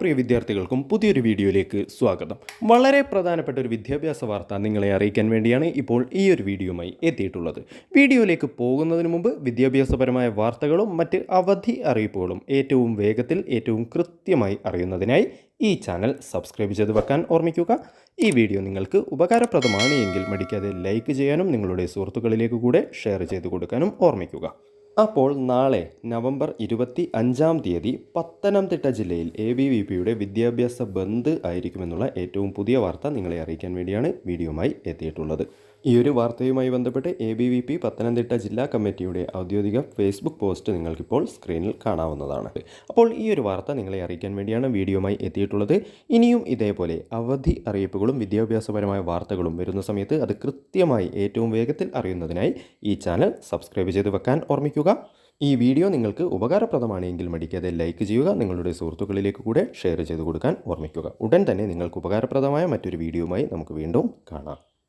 പ്രിയ വിദ്യാർത്ഥികൾക്കും പുതിയൊരു വീഡിയോയിലേക്ക് സ്വാഗതം. വളരെ പ്രധാനപ്പെട്ട ഒരു വിദ്യാഭ്യാസ വാർത്ത നിങ്ങളെ അറിയിക്കാൻ വേണ്ടിയാണ് ഇപ്പോൾ ഈ ഒരു വീഡിയോയുമായി എത്തിയിട്ടുള്ളത്. വീഡിയോയിലേക്ക് പോകുന്നതിന് മുമ്പ് വിദ്യാഭ്യാസപരമായ വാർത്തകളും മറ്റ് അവധി അറിയിപ്പുകളും ഏറ്റവും വേഗത്തിൽ ഏറ്റവും കൃത്യമായി അറിയുന്നതിനായി ഈ ചാനൽ സബ്സ്ക്രൈബ് ചെയ്ത് വെക്കാൻ ഓർമ്മിക്കുക. ഈ വീഡിയോ നിങ്ങൾക്ക് ഉപകാരപ്രദമാണ് എങ്കിൽ മടിക്കാതെ ലൈക്ക് ചെയ്യാനും നിങ്ങളുടെ സുഹൃത്തുക്കളിലേക്ക് കൂടെ ഷെയർ ചെയ്ത് കൊടുക്കാനും ഓർമ്മിക്കുക. അപ്പോൾ നാളെ നവംബർ ഇരുപത്തി അഞ്ചാം തീയതി പത്തനംതിട്ട ജില്ലയിൽ എ ബി വി പിയുടെ വിദ്യാഭ്യാസ ബന്ദ് ആയിരിക്കുമെന്നുള്ള ഏറ്റവും പുതിയ വാർത്ത നിങ്ങളെ അറിയിക്കാൻ വേണ്ടിയാണ് വീഡിയോമായി എത്തിയിട്ടുള്ളത്. ഈ ഒരു വാർത്തയുമായി ബന്ധപ്പെട്ട് A B V P Pathanamthitta ജില്ലാ കമ്മിറ്റിയുടെ ഔദ്യോഗിക ഫേസ്ബുക്ക് പോസ്റ്റ് നിങ്ങൾക്കിപ്പോൾ സ്ക്രീനിൽ കാണാവുന്നതാണ്. അപ്പോൾ ഈ ഒരു വാർത്ത നിങ്ങളെ അറിയിക്കാൻ വേണ്ടിയാണ് വീഡിയോമായി എത്തിയിട്ടുള്ളത്. ഇനിയും ഇതേപോലെ അവധി അറിയിപ്പുകളും വിദ്യാഭ്യാസപരമായ വാർത്തകളും വരുന്ന സമയത്ത് അത് കൃത്യമായി ഏറ്റവും വേഗത്തിൽ അറിയുന്നതിനായി ഈ ചാനൽ സബ്സ്ക്രൈബ് ചെയ്ത് വെക്കാൻ ഓർമ്മിക്കുക. ഈ വീഡിയോ നിങ്ങൾക്ക് ഉപകാരപ്രദമാണെങ്കിൽ മടിക്കാതെ ലൈക്ക് ചെയ്യുക നിങ്ങളുടെ സുഹൃത്തുക്കളിലേക്ക് കൂടെ ഷെയർ ചെയ്ത് കൊടുക്കാൻ ഓർമ്മിക്കുക. ഉടൻ തന്നെ നിങ്ങൾക്ക് ഉപകാരപ്രദമായ മറ്റൊരു വീഡിയോയുമായി നമുക്ക് വീണ്ടും കാണാം.